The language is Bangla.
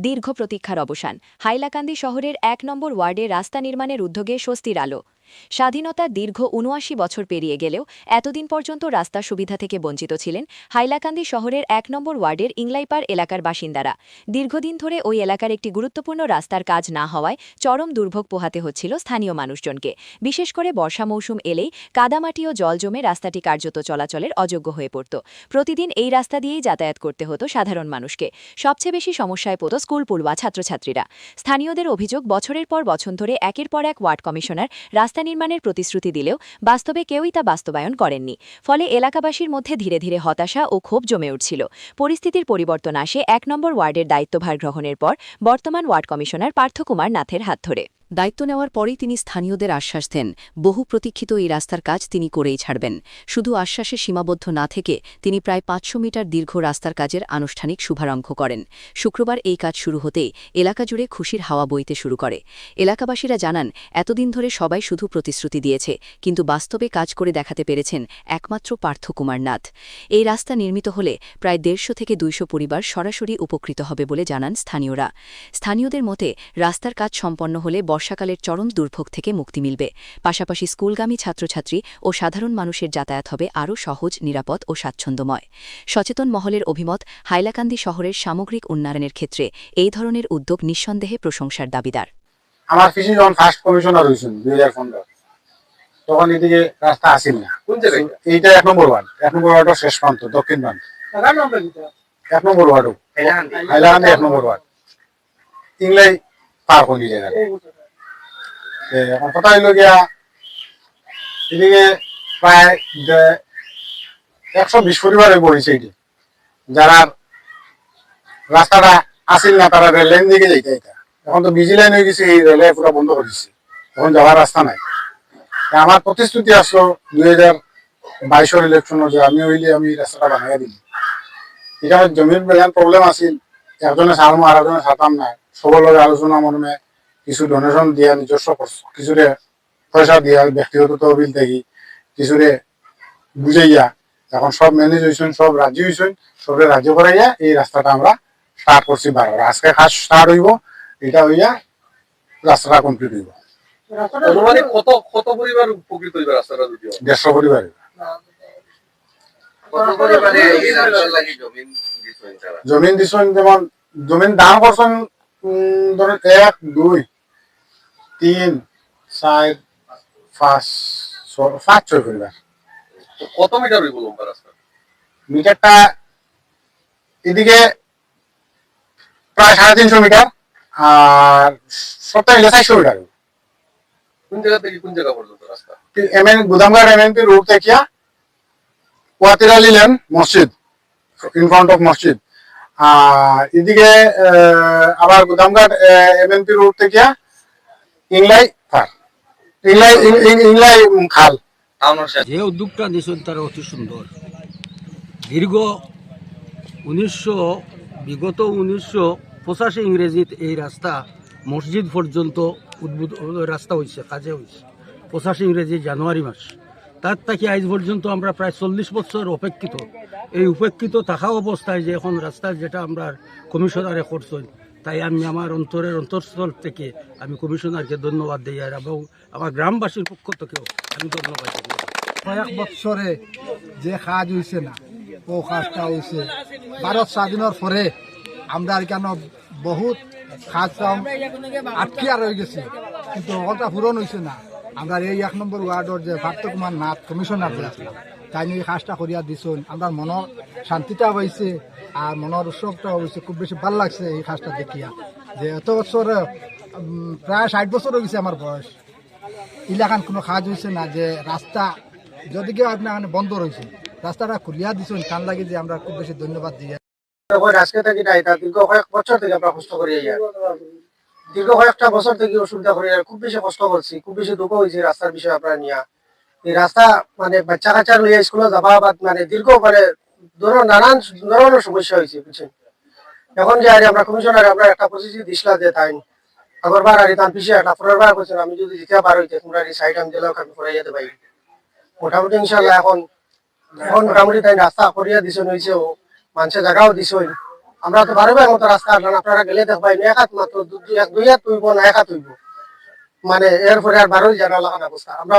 দীর্ঘ প্রতীক্ষার অবসান। হাইলাকান্দি শহরের এক নম্বর ওয়ার্ডে রাস্তা নির্মাণের উদ্যোগে স্বস্তির আলো। স্বাধীনতার দীর্ঘ উনআশি বছর পেরিয়ে গেলেও এতদিন পর্যন্ত রাস্তা সুবিধা থেকে বঞ্চিত ছিলেন হাইলাকান্দি শহরের এক নম্বর ওয়ার্ডের ইংলাইপার এলাকার বাসিন্দারা। দীর্ঘদিন ধরে ওই এলাকার একটি গুরুত্বপূর্ণ রাস্তার কাজ না হওয়ায় চরম দুর্ভোগ পোহাতে হচ্ছিল স্থানীয় মানুষজনকে। বিশেষ করে বর্ষা মৌসুম এলেই কাদামাটি ও জল জমে রাস্তাটি কার্যত চলাচলের অযোগ্য হয়ে পড়ত। প্রতিদিন এই রাস্তা দিয়েই যাতায়াত করতে হতো সাধারণ মানুষকে। সবচেয়ে বেশি সমস্যায় পড়ত স্কুল পড়ুয়া ছাত্রছাত্রীরা। স্থানীয়দের অভিযোগ, বছরের পর বছর ধরে একের পর এক ওয়ার্ড কমিশনার রাস্তা নির্মাণের প্রতিশ্রুতি দিলেও বাস্তবে কেউই তা বাস্তবায়ন করেননি। ফলে এলাকাবাসীর মধ্যে ধীরে ধীরে হতাশা ও ক্ষোভ জমে উঠছিল। পরিস্থিতির পরিবর্তন আসে এক নম্বর ওয়ার্ডের দায়িত্বভার গ্রহণের পর বর্তমান ওয়ার্ড কমিশনার পার্থকুমার নাথের হাত ধরে। দায়িত্ব নেওয়ার পরেই তিনি স্থানীয়দের আশ্বাস দেন। বহু প্রতীক্ষিত এই রাস্তার কাজ তিনি করেই ছাড়বেন। শুধু আশ্বাসে সীমাবদ্ধ না থেকে তিনি প্রায় পাঁচশো মিটার দীর্ঘ রাস্তার কাজের আনুষ্ঠানিক শুভারম্ভ করেন। শুক্রবার এই কাজ শুরু হতেই এলাকা জুড়ে খুশির হাওয়া বইতে শুরু করে। এলাকাবাসীরা জানান, এতদিন ধরে সবাই শুধু প্রতিশ্রুতি দিয়েছে, কিন্তু বাস্তবে কাজ করে দেখাতে পেরেছেন একমাত্র পার্থকুমার নাথ। এই রাস্তা নির্মিত হলে প্রায় দেড়শো থেকে দুইশো পরিবার সরাসরি উপকৃত হবে বলে জানান স্থানীয়রা। স্থানীয়দের মতে, রাস্তার কাজ সম্পন্ন হলে বর্ষাকালের চরম দুর্ভোগ থেকে মুক্তি মিলবে। পাশাপাশি স্কুলগামী ছাত্রছাত্রী ও সাধারণ মানুষের যাতায়াত হবে আরও সহজ নিরাপদ ও স্বাচ্ছন্দ্যময়। সচেতন মহলের অভিমত হাইলাকান্দি শহরের সামগ্রিক উন্নয়নের ক্ষেত্রে এই ধরনের উদ্যোগ নিঃসন্দেহে প্রশংসার দাবিদার। আমার কৃষি যখন ফার্স্ট কমিশনার হয়েছিল দুই হাজার পনেরো তখন এদিকে রাস্তা আসিল না। এইটা এক নম্বর ওয়ার্ড এক নম্বর ওয়ার্ডের শেষ প্রান্ত দক্ষিণ প্রান্ত। এক নম্বর ওয়ার্ডও। হাইলাকান্দি। এক নম্বর ওয়ার্ড। ইংলাই পার করি জায়গা কথা বিজি লাইন বন্ধ নাই। আমার প্রতিশ্রুতি আসলো দুই হাজার বাইশের ইলেকশন যে আমি হইলে আমি রাস্তাটা বানাই দিই এটা জমির প্রবলেম আছিল। একজনে সারমো আর একজনে সারতাম না। সবার লগে আলোচনা মর্মে কিছু ডোনেশন দিয়া নিজস্ব কিছুরে পয়সা দিয়া ব্যক্তিগত তহবিল থেকে কিছুরে বুঝাইয়া এখন সব ম্যানেজ হয়েছেন সব রাজি হয়েছেন সবে রাজি করাইয়া এই রাস্তাটা আমরা স্টার্ট করছি বারবার আজকে কাজ স্টার্ট হইব এটা হইয়া রাস্তাটা কমপ্লিট হইব। কত কত পরিবার উপকৃত হইবে রাস্তাটা দেড়শো পরিবার হইব। কত পরিমাণে এই রাস্তার লাগি জমিন দিছেন দিছেন যেমন জমিন দান করছেন উম, ধরেন এক দুই। তিন চার পাঁচ পাঁচ ছয় পরিবার। কত মিটার হইব লম্বা রাস্তা? মিটারটা এদিকে প্রায় সাড়ে তিনশো মিটার আর সপ্তাহে মিলে চারশো মিটার কোন জায়গা থেকে কোন জায়গা পর্যন্ত রাস্তা? এমএন গুদামঘাট এমএনপি রোড থেকে লেন মসজিদ ইন ফ্রন্ট অফ মসজিদ। আর এদিকে আবার গুদামঘাট এমএনপি রোড থেকে ইংলাই পার ইংলাই ইংলাই খাল। যে উদ্যোগটা নিয়েছেন তারা অতি সুন্দর। দীর্ঘ উনিশশো, বিগত উনিশশো পঁচাশি ইংরেজিত এই রাস্তা মসজিদ পর্যন্ত উদ্ভূত, রাস্তা হয়েছে কাজে হয়েছে পঁচাশি ইংরেজি জানুয়ারি মাস। তার থেকে আজ পর্যন্ত আমরা প্রায় চল্লিশ বছর অপেক্ষিত। এই উপেক্ষিত থাকা অবস্থায় যে এখন রাস্তা যেটা আমরা কমিশনারে করছেন তাই আমি আমার অন্তরের অন্তঃস্থল থেকে আমি কমিশনারকে ধন্যবাদ দিই, আর এবং আমার গ্রামবাসীর পক্ষ থেকেও আমি ধন্যবাদ দিই কয়েক বছরে যে কাজ হয়েছে না, ও কাজটা হয়েছে ভারত স্বাধীনের পরে আমরা এখানে বহুত কাজ কাম আটকিয়া রয়ে গেছে। কিন্তু ওটা পূরণ হয়েছে না। আমরা এই এক নম্বর ওয়ার্ডের যে পার্থ কুমার নাথ কমিশনার তাই কাজটা করিয়া দিছুন। আমার মনের শান্তিটা হয়েছে আর মনের উৎসবটা হয়েছে খুব বেশি ভালো লাগছে এই কাজটা দেখিয়া। যে এত বছর প্রায় ষাট বছর হয়ে গেছে আমার বয়স। ইলাকান কোনো কাজ হয়েছে না যে রাস্তা যদি কেউ আপনার বন্ধ রয়েছে রাস্তাটা খুলিয়া দিছেন টান লাগে যে আমরা খুব বেশি ধন্যবাদ এটা দীর্ঘ কয়েক বছর থেকে আমরা কষ্ট করি দীর্ঘ কয়েকটা বছর থেকে অসুবিধা করি খুব বেশি কষ্ট করছি খুব বেশি দুঃখ হয়েছে রাস্তার বিষয়ে আপনারা নিয়া। রাস্তা মানে বাচ্চা কাচ্চা লইয়া স্কুলে যাবা, বা মানে দীর্ঘ মানে ধরো নানান ধরনের সমস্যা হয়েছে, বুঝছেন? এখন যে আমরা কমিশনার আমরা একটা প্রতিশ্রুতি দিছিলা যে তাই আগরবার আর তার পিছিয়ে একটা পরের বার করছেন আমি যদি দিতে পারো তোমরা এই সাইড আমি দিলেও আমি করে যেতে পারি। মোটামুটি ইনশাল্লাহ এখন এখন মোটামুটি তাই রাস্তা করিয়া দিছেন হয়েছে ও মানুষের জায়গাও দিছেন আমরা তো বারো মতো রাস্তা আসলাম আপনারা গেলে দেখবাই, এক হাত মাত্র এক দুই হাত তুইব না, এক হাত তুইব। মানে এরপরে আর বারোই জানা লাগান অবস্থা আমরা